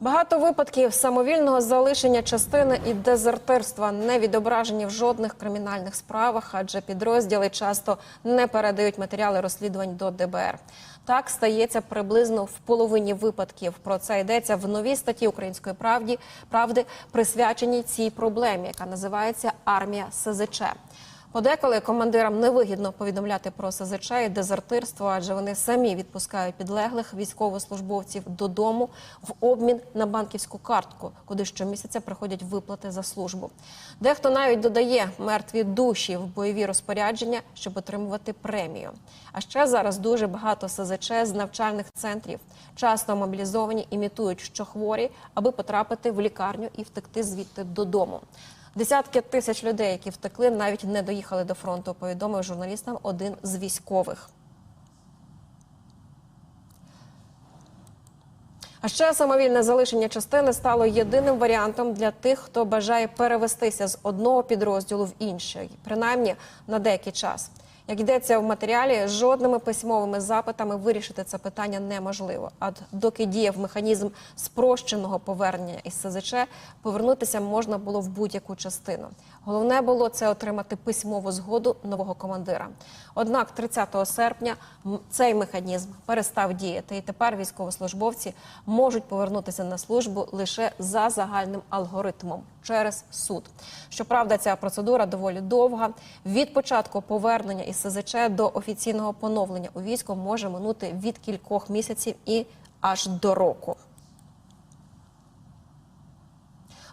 Багато випадків самовільного залишення частини і дезертирства не відображені в жодних кримінальних справах, адже підрозділи часто не передають матеріали розслідувань до ДБР. Так стається приблизно в половині випадків. Про це йдеться в новій статті Української правді правди, присвяченій цій проблемі, яка називається Армія СЗЧ. Подеколи командирам невигідно повідомляти про СЗЧ і дезертирство, адже вони самі відпускають підлеглих військовослужбовців додому в обмін на банківську картку, куди щомісяця приходять виплати за службу. Дехто навіть додає мертві душі в бойові розпорядження, щоб отримувати премію. А ще зараз дуже багато СЗЧ з навчальних центрів, часто мобілізовані, імітують, що хворі, аби потрапити в лікарню і втекти звідти додому. Десятки тисяч людей, які втекли, навіть не доїхали до фронту. Повідомив журналістам один з військових. А ще самовільне залишення частини стало єдиним варіантом для тих, хто бажає перевестися з одного підрозділу в інший, принаймні на деякий час. Як йдеться в матеріалі, жодними письмовими запитами вирішити це питання неможливо. А доки діяв механізм спрощеного повернення із СЗЧ, повернутися можна було в будь-яку частину. Головне було це отримати письмову згоду нового командира. Однак 30 серпня цей механізм перестав діяти, і тепер військовослужбовці можуть повернутися на службу лише за загальним алгоритмом через суд. Щоправда, ця процедура доволі довга. Від початку повернення із СЗЧ до офіційного поновлення у військо може минути від кількох місяців і аж до року.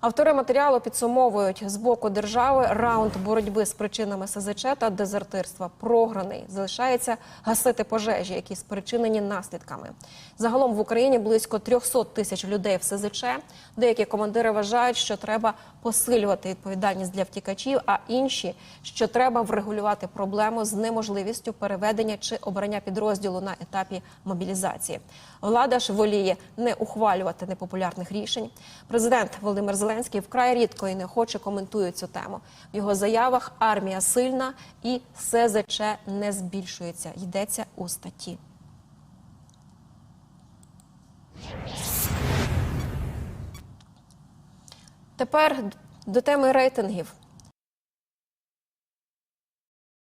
Автори матеріалу підсумовують з боку держави раунд боротьби з причинами СЗЧ та дезертирства програний. Залишається гасити пожежі, які спричинені наслідками. Загалом в Україні близько 300 тисяч людей в СЗЧ. Деякі командири вважають, що треба посилювати відповідальність для втікачів, а інші, що треба врегулювати проблему з неможливістю переведення чи обрання підрозділу на етапі мобілізації. Влада ж воліє не ухвалювати непопулярних рішень. Президент Володимир Зеленський вкрай рідко і неохоче коментує цю тему. В його заявах армія сильна і СЗЧ не збільшується. Йдеться у статті. Тепер до теми рейтингів.